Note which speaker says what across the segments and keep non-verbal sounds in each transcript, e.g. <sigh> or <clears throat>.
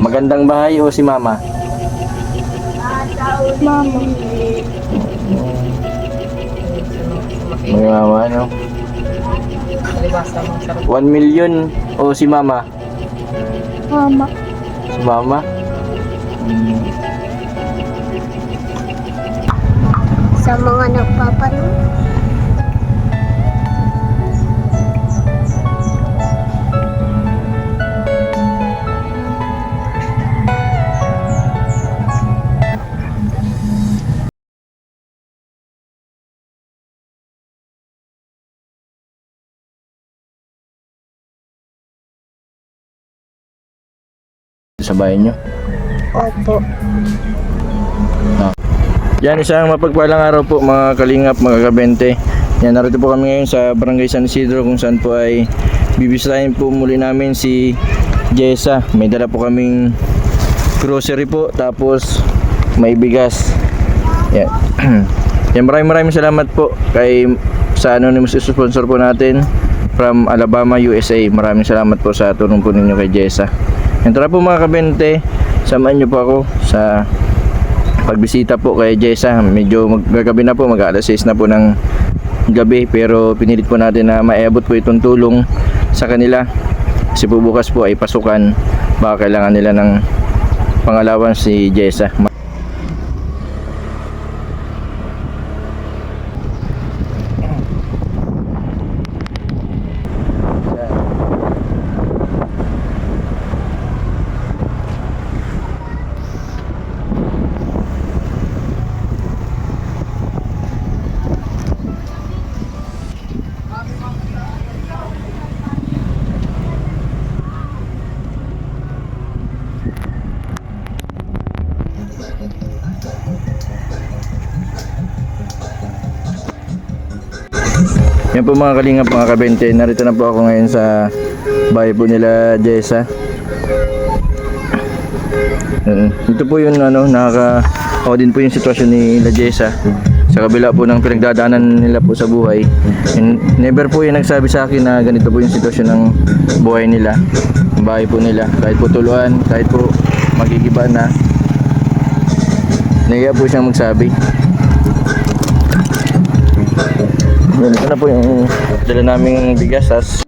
Speaker 1: Magandang bahay o si mama?
Speaker 2: Mama.
Speaker 1: May mama, ano? 1 million o si mama?
Speaker 2: Mama.
Speaker 1: Si mama? Hmm.
Speaker 2: Sa mga nagpapanood.
Speaker 1: Sa bahay nyo?
Speaker 2: Opo.
Speaker 1: Yan, isang mapagpalang araw po mga kalingap, mga kabente. Yan, narito po kami ngayon sa Barangay San Isidro kung saan po ay bibisitahin po muli namin si Jessa. May dala po kaming grocery po, tapos may bigas. Yan. <clears throat> Yan, maraming maraming salamat po kay sa anonymous sponsor po natin from Alabama, USA. Maraming salamat po sa tulong po ninyo kay Jessa. Yan, po mga kabente, samahan niyo po ako sa pagbisita po kay Jessa. Medyo magagabi na po, mag alas 6 na po ng gabi pero pinilit po natin na maiabot po itong tulong sa kanila. Kasi po bukas po ay pasukan. Baka kailangan nila ng pangalawan si Jessa. Mga kalingap mga kabente. Narito na po ako ngayon sa bahay po nila Jessa. Mm, Ito po yung ano, nakaka ako din po yung sitwasyon ni La Jessa sa kabila po ng pinagdadaanan nila po sa buhay. And never po yung nagsabi sa akin na ganito po yung sitwasyon ng buhay nila. Bahay po nila. Kahit po tuluan, kahit po magigiba na. Nahiya po siyang magsabi. Yan, ito na po yung dala naming bigas. Tas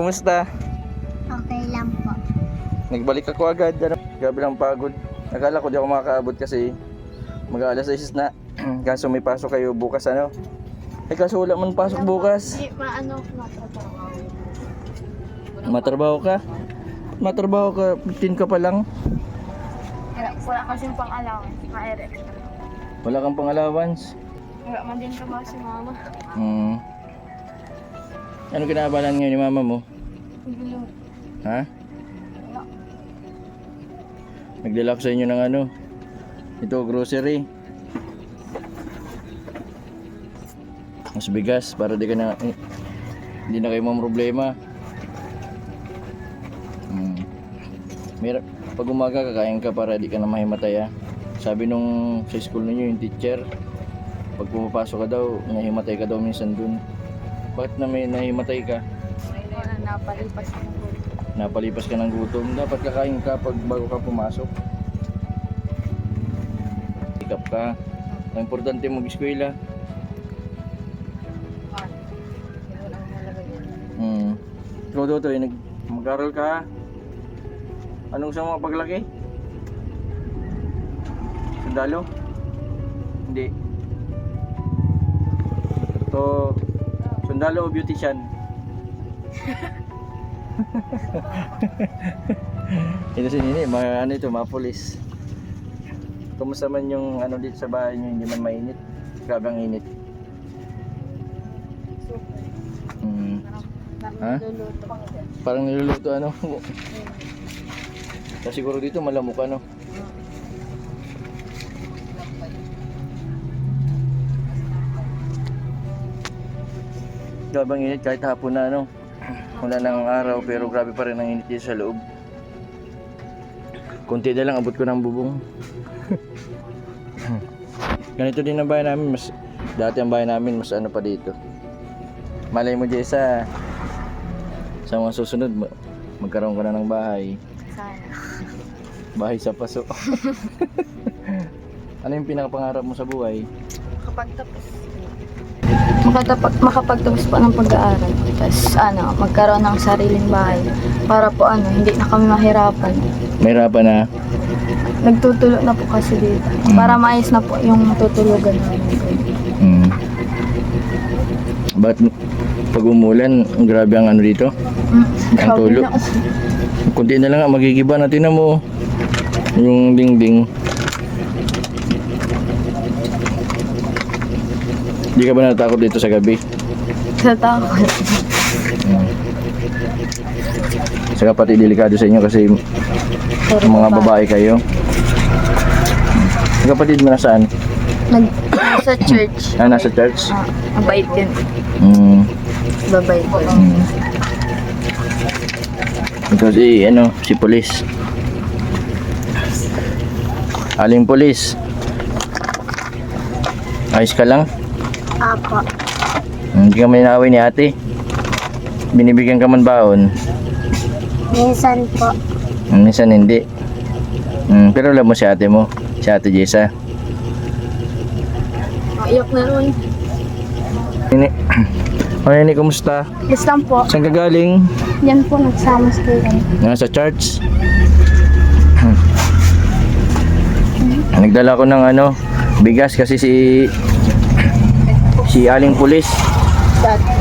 Speaker 1: kumusta?
Speaker 2: Okay lang po.
Speaker 1: Nagbalik ako agad. Ano? Grabe lang pagod. Nakala ko di ako makakaabot kasi mag alas 6 na. <clears throat> kaso may pasok kayo bukas ano. Eh kaso wala man pasok bukas.
Speaker 2: Di, maano ko matratrabaho.
Speaker 1: Matrabaho ka? Matrabaho ka, 15 ka pa lang.
Speaker 2: Wala, wala kasing pang alaw. Maere.
Speaker 1: Wala kang pang allowance.
Speaker 2: Wala man din trabaho si mama.
Speaker 1: Hmm. Ano kinaabalan ngayon ni mama mo?
Speaker 2: Gulo.
Speaker 1: Ha? Ko sa inyo ng ano? Ito, grocery. Mas bigas para di ka na eh, hindi na kayo problema. Hmm. Mer pag umaga kakain ka para di ka na mahimatay ah. Sabi nung sa school ninyo yung teacher, pag pumapasok ka daw, nahimatay ka daw minsan dun. Bakit na may nahimatay ka?
Speaker 2: Wala napalipas na po.
Speaker 1: Napalipas ka ng gutom. Dapat kakain ka pag bago ka pumasok. Pick up ka. Ang importante mag-eskwela. Hmm. Ikaw daw to, nag mag-aral ka. Anong sa mga paglaki? Sundalo? Hindi. Ito, Sundalo o beautician? <laughs> ito si Nini, mga ano ito, mga polis. Kumusta man yung ano dito sa bahay niyo, hindi man mainit? Grabe ang init. Hmm. Ha? Parang niluluto ano? <laughs> Kasi siguro dito malamok ano? Grabe ang init kahit hapon na ano. Wala nang araw pero grabe pa rin ang init sa loob. Kunti na lang abot ko ng bubong. <laughs> Ganito din ang bahay namin, mas dati ang bahay namin mas ano pa dito. Malay mo Jessa, sa mga susunod ma- magkaroon ka na ng bahay.
Speaker 2: Sana.
Speaker 1: Bahay sa paso. <laughs> <laughs> ano yung pinakapangarap mo sa buhay?
Speaker 2: Kapag tapos. Makatapag, makapagtapos po ng pag-aaral. Tapos ano, magkaroon ng sariling bahay. Para po ano, hindi na kami mahirapan.
Speaker 1: Mahirapan na.
Speaker 2: Nagtutulo na po kasi dito. Para maayos na po yung tutulugan namin.
Speaker 1: Mm. Ba't pag umulan, grabe ang ano dito?
Speaker 2: Mm,
Speaker 1: Ang
Speaker 2: grabe
Speaker 1: tulo.
Speaker 2: na.
Speaker 1: Kunti na lang, magigiba natin na mo. Yung dingding. Hindi ka ba natakot dito sa gabi?
Speaker 2: Sa takot.
Speaker 1: Sa kapatid, delikado sa inyo kasi
Speaker 2: Pero
Speaker 1: mga
Speaker 2: pa-
Speaker 1: babae kayo. Ang kapatid mo nasaan?
Speaker 2: Nag, <coughs> sa church.
Speaker 1: Ah, nasa church?
Speaker 2: Ah, mabait din.
Speaker 1: Mm.
Speaker 2: Babait ko.
Speaker 1: Mm. Ito si, ano, si polis. Aling polis. Ayos ka lang?
Speaker 2: Apo.
Speaker 1: Hindi ka man inaaway ni ate. Binibigyan ka man baon.
Speaker 2: Minsan po.
Speaker 1: Minsan hindi. Mm, pero alam mo si ate mo. Si ate Jessa.
Speaker 2: Iyak na rin.
Speaker 1: Nini. <clears throat> Ano Nini, kumusta?
Speaker 2: Yes lang po.
Speaker 1: Saan ka galing?
Speaker 2: Yan po, nagsama sa kayo.
Speaker 1: Nasa church. <clears throat> Nagdala ko ng ano, bigas kasi si si Aling Pulis.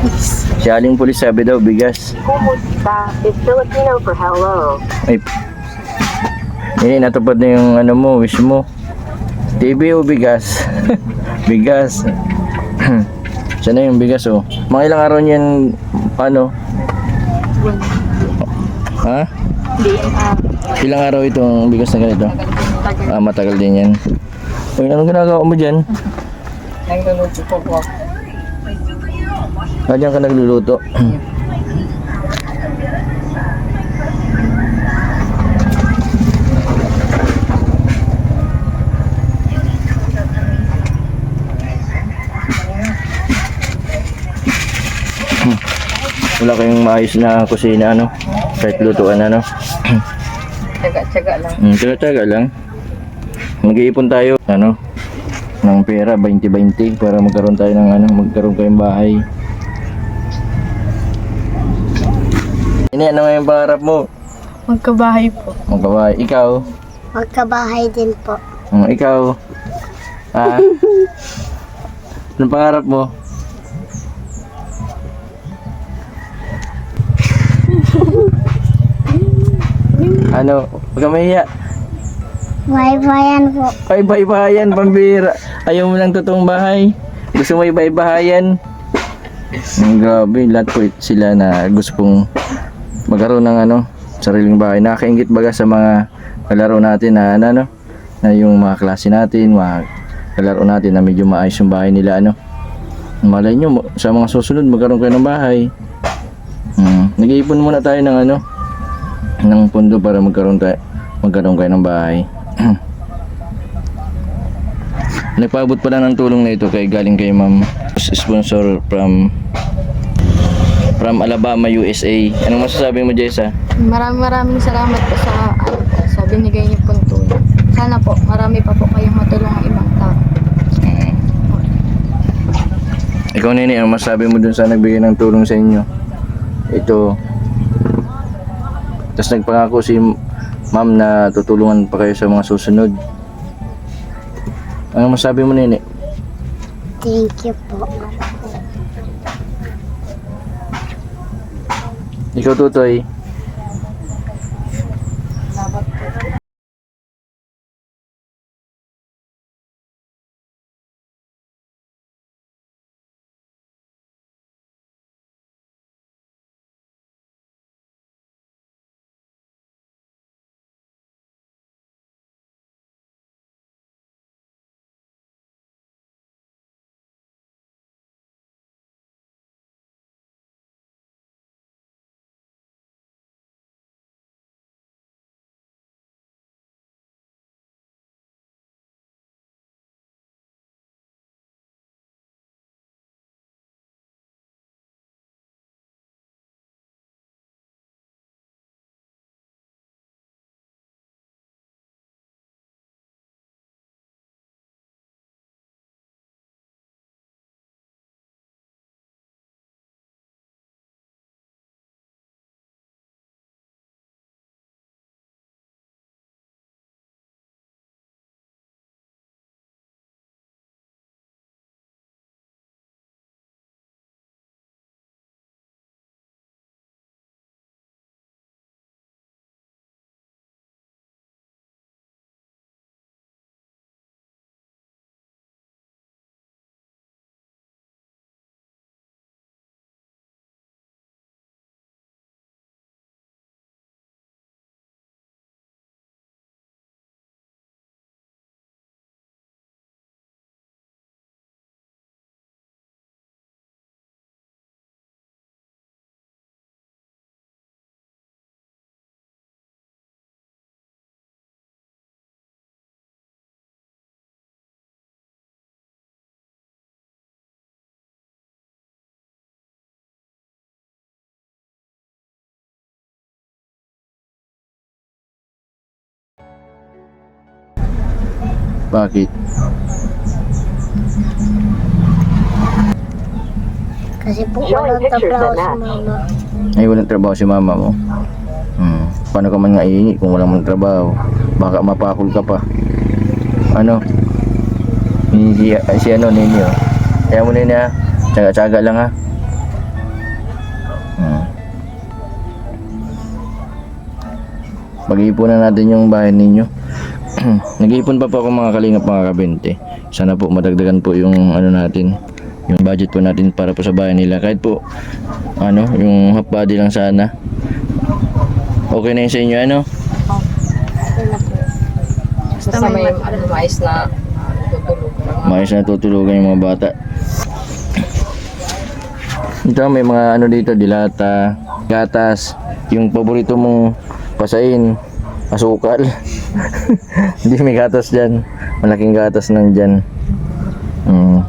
Speaker 2: Is.
Speaker 1: Si Aling Pulis sabi daw bigas.
Speaker 2: It's Filipino for hello.
Speaker 1: Ay. Hindi natupad na yung ano mo, wish mo. TV o bigas? <laughs> bigas. <clears throat> Sana yung bigas oh. Mga ilang araw niyan ano? Ha? Ilang araw itong bigas na ganito? Ah, matagal din yan. Uy, anong ginagawa mo dyan?
Speaker 2: Nagluluto po po.
Speaker 1: Ah, dyan ka nagluluto. Wala kayong maayos na kusina, ano? Kahit lutuan, ano?
Speaker 2: Tsaga-tsaga lang.
Speaker 1: Mm, tsaga lang. Mag-iipon tayo, ano, ng pera, 20-20, para magkaroon tayo ng, ano, magkaroon kayong bahay. Ini, ano nga yung pangarap mo?
Speaker 2: Magkabahay po.
Speaker 1: Magkabahay. Ikaw?
Speaker 2: Magkabahay din po.
Speaker 1: Mm, ikaw? Ah? <laughs> Anong pangarap mo? <laughs> ano? Huwag ka mahiya.
Speaker 2: May-bayan po.
Speaker 1: Ay, bahay-bahayan, pambira. Ayaw mo ng totoong bahay. Gusto mo iba-ibahayan. Ang grabe, lahat po sila na gusto pong magkaroon ng ano, sariling bahay. Nakakaingit baga sa mga kalaro natin na ano, na yung mga klase natin, mga kalaro natin na medyo maayos yung bahay nila ano. Malay nyo, sa mga susunod magkaroon kayo ng bahay. Hmm. Nag-iipon muna tayo ng ano, ng pundo para magkaroon tayo, magkaroon kayo ng bahay. <clears throat> Nagpaabot pala ng tulong na ito kay galing kay ma'am sponsor from from Alabama, USA. Anong masasabi mo, Jessa?
Speaker 2: Maraming maraming salamat po sa ano po, sa binigay niyo pong tulong. Sana po marami pa po kayong matulong ng ibang tao.
Speaker 1: Mm. Ikaw, Nini, ano masasabi mo dun sa nagbigay ng tulong sa inyo? Ito. Tapos nagpangako si ma'am na tutulungan pa kayo sa mga susunod. Ano masabi mo nini?
Speaker 2: Thank you po.
Speaker 1: Ikaw tutoy. Bakit?
Speaker 3: Kasi po walang trabaho si mama.
Speaker 1: Ay, walang trabaho si mama mo. Hmm. Paano ka man nga iingi kung walang mong trabaho? Baka mapakul ka pa. Ano? Si, si, si ano, ninyo. Kaya mo nini ha. Tsaga-tsaga lang ha. Hmm. Pag-iipunan natin yung bahay ninyo. <clears throat> Nag-iipon pa po ako mga kalingap mga kabente. Sana po madagdagan po yung ano natin, yung budget po natin para po sa bahay nila. Kahit po ano, yung half body lang sana. Okay na yun sa inyo ano?
Speaker 2: Basta may ano, mais na tutulog.
Speaker 1: Maayos na tutulugan yung mga bata. Ito may mga ano dito, dilata, gatas, yung paborito mong pasain, asukal. Hindi may gatas dyan. Malaking gatas nandyan. Mm.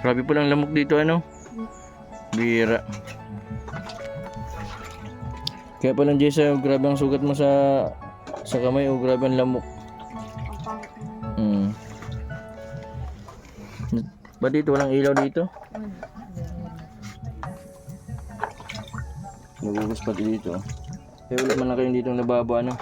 Speaker 1: Grabe po lang lamok dito ano? Bira. Kaya pala Jessa, grabe ang sugat mo sa sa kamay o grabe ang lamok. Hmm. Ba dito walang ilaw dito? Nagugas pati dito. Kaya wala man lang kayong dito lababo ano?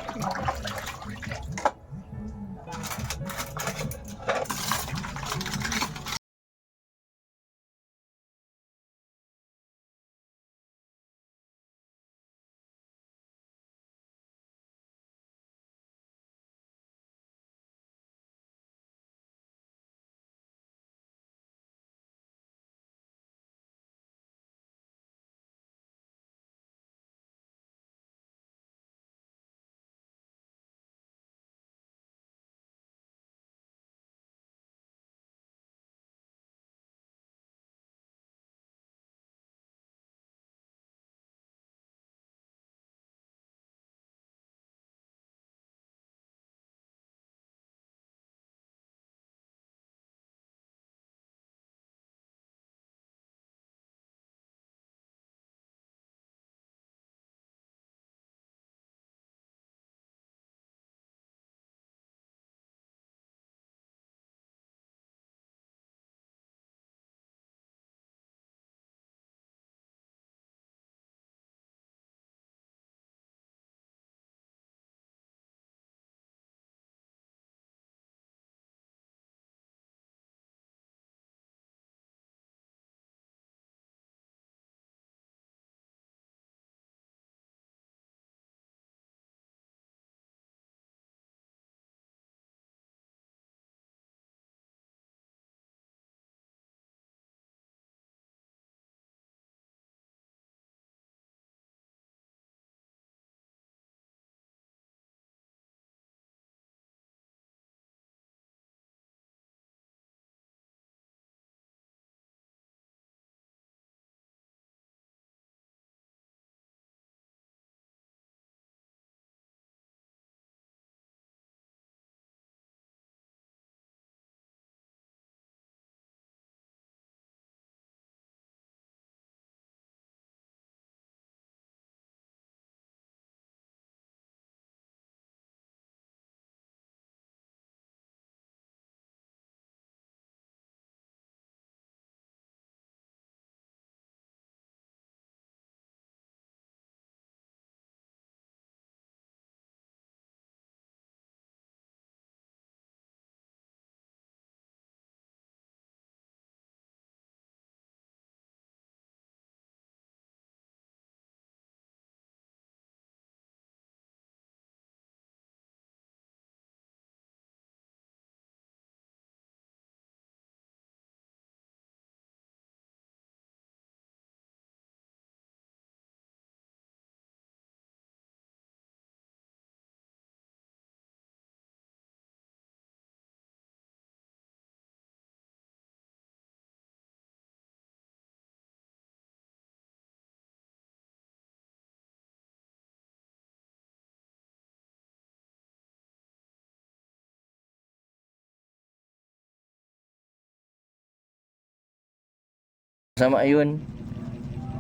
Speaker 1: Sama ayun.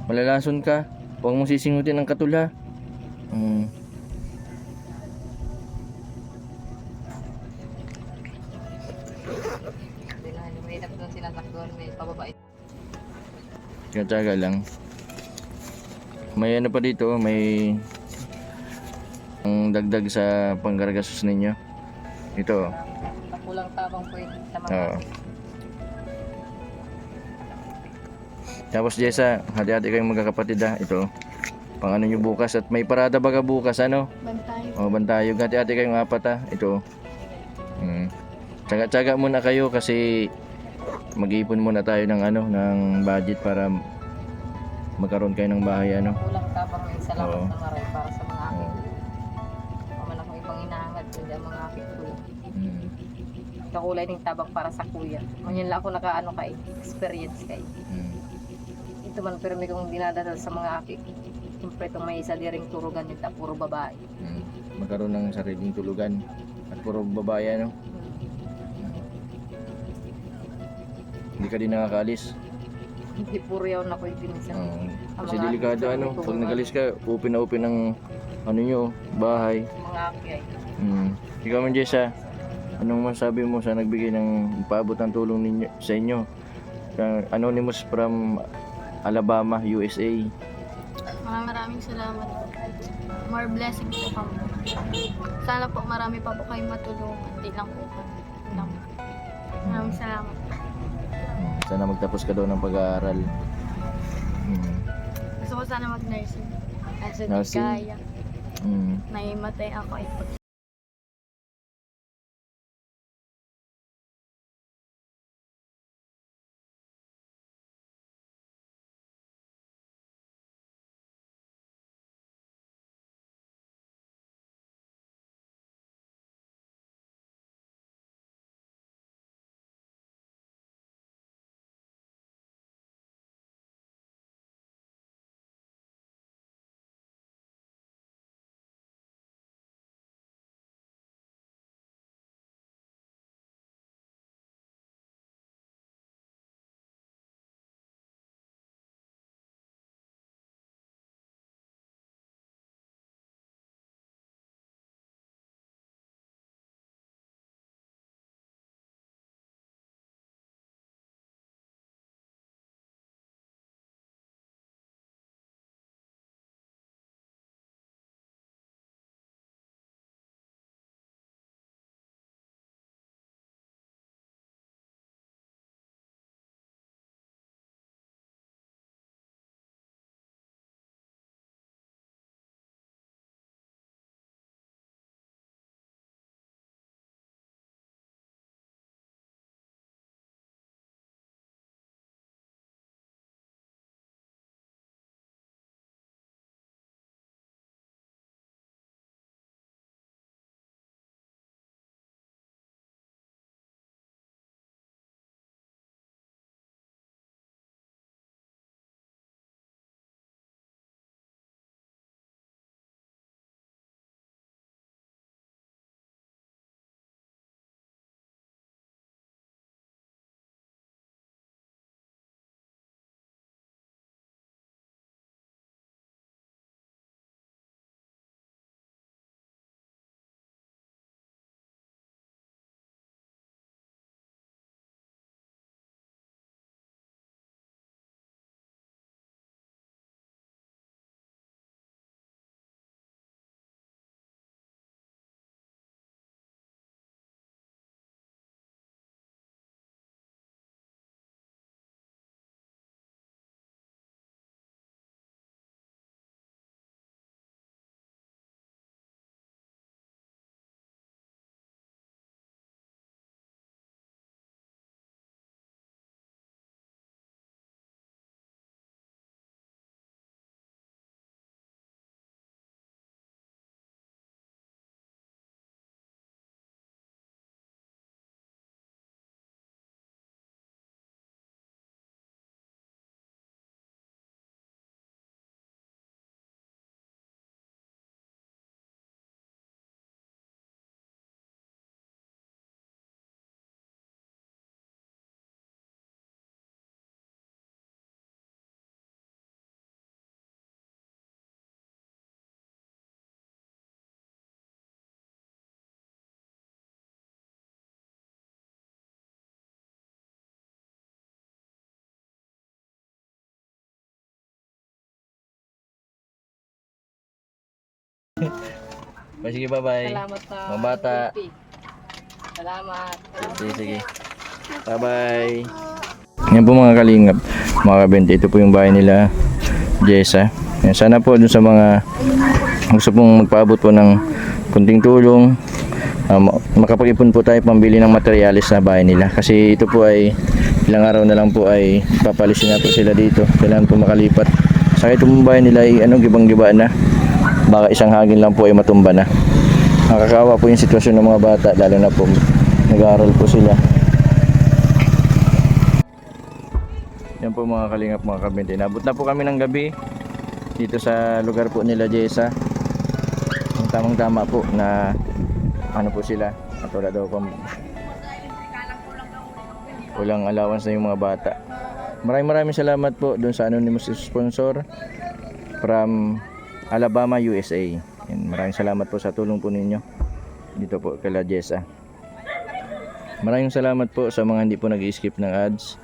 Speaker 1: Malalason ka. Huwag mong sisingutin ang katula. Mm.
Speaker 4: Pababait.
Speaker 1: Tiyatsaga lang. May ano pa dito, may ang dagdag sa panggargasos ninyo. Ito.
Speaker 4: Kulang tabang po sa mga
Speaker 1: Oo. Tapos Jessa, hati-hati kayong magkakapatid ha. Ito. Pang ano nyo bukas at may parada baga bukas ano?
Speaker 2: Bantay.
Speaker 1: O bantayog. Hati-hati kayong apat ha. Ito. Mm. Tsaga-tsaga muna kayo kasi mag-iipon muna tayo ng ano, ng budget para magkaroon kayo ng bahay ano.
Speaker 4: kulang tabang yung salamat
Speaker 1: Oo.
Speaker 4: na maray para sa mga aking. Paman akong ibang inaangat, kundi ang mga aking kuya.
Speaker 1: Mm.
Speaker 4: Kakulay ng tabang para sa kuya. Manyan lang ako nakaano kay, experience kay.
Speaker 1: Mm.
Speaker 4: Ito man pero may kong dinadasal sa mga aking. Siyempre itong may isa di ring turugan yun, puro babae.
Speaker 1: Mm. Magkaroon ng sariling tulugan. At puro babae ano. Hindi ka din nakakaalis.
Speaker 4: Hindi puro yaw na ko yung pinsan.
Speaker 1: Oo. Kasi delikado ano, pag nagalis ka, open na open ang ano nyo, bahay.
Speaker 4: Mga aking ay.
Speaker 1: Mm. Ikaw man Jessa, anong masabi mo sa nagbigay ng paabot ng tulong ninyo, sa inyo? Anonymous from Alabama, USA.
Speaker 2: Maraming maraming salamat. More blessings po kami. Sana po marami pa po kayong matulungan. Hindi lang po kami. Maraming salamat.
Speaker 1: Sana magtapos ka daw ng pag-aaral. Mm.
Speaker 2: Gusto ko sana mag-nursing. Kaso di
Speaker 1: Nursing?
Speaker 2: kaya.
Speaker 1: Mm.
Speaker 2: Naimatay ako eh.
Speaker 1: Sige, bye-bye.
Speaker 4: Salamat sa
Speaker 1: Mga bata.
Speaker 4: Pilpi. Salamat.
Speaker 1: Sige, sige. Bye-bye. Yan po mga kalingap, mga kabente. Ito po yung bahay nila, Jessa. Yan, sana po dun sa mga gusto pong magpaabot po ng kunting tulong, um, makapag-ipon po tayo pambili ng materialis na bahay nila. Kasi ito po ay ilang araw na lang po ay papalisin na po sila dito. Kailangan po makalipat. Sa itong bahay nila ay ano, gibang-giba na. Baka isang hangin lang po ay matumba na. Nakakawa po yung sitwasyon ng mga bata, lalo na po nag-aaral po sila. Yan po mga kalingap mga kabente. Nabot na po kami ng gabi dito sa lugar po nila Jessa. Ang tamang tama po na ano po sila at wala daw pang walang allowance na yung mga bata. Maraming maraming salamat po doon sa anonymous sponsor from Alabama, USA. Yan, maraming salamat po sa tulong po ninyo dito po kay La Jessa. Maraming salamat po sa mga hindi po nag-skip ng ads.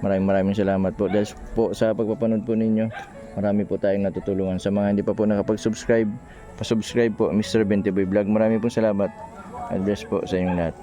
Speaker 1: Maraming maraming salamat po dahil po sa pagpapanood po ninyo. Marami po tayong natutulungan. Sa mga hindi pa po nakapag-subscribe, pa-subscribe po Mr. Bentiboy Vlog. Maraming po salamat. God bless po sa inyong lahat.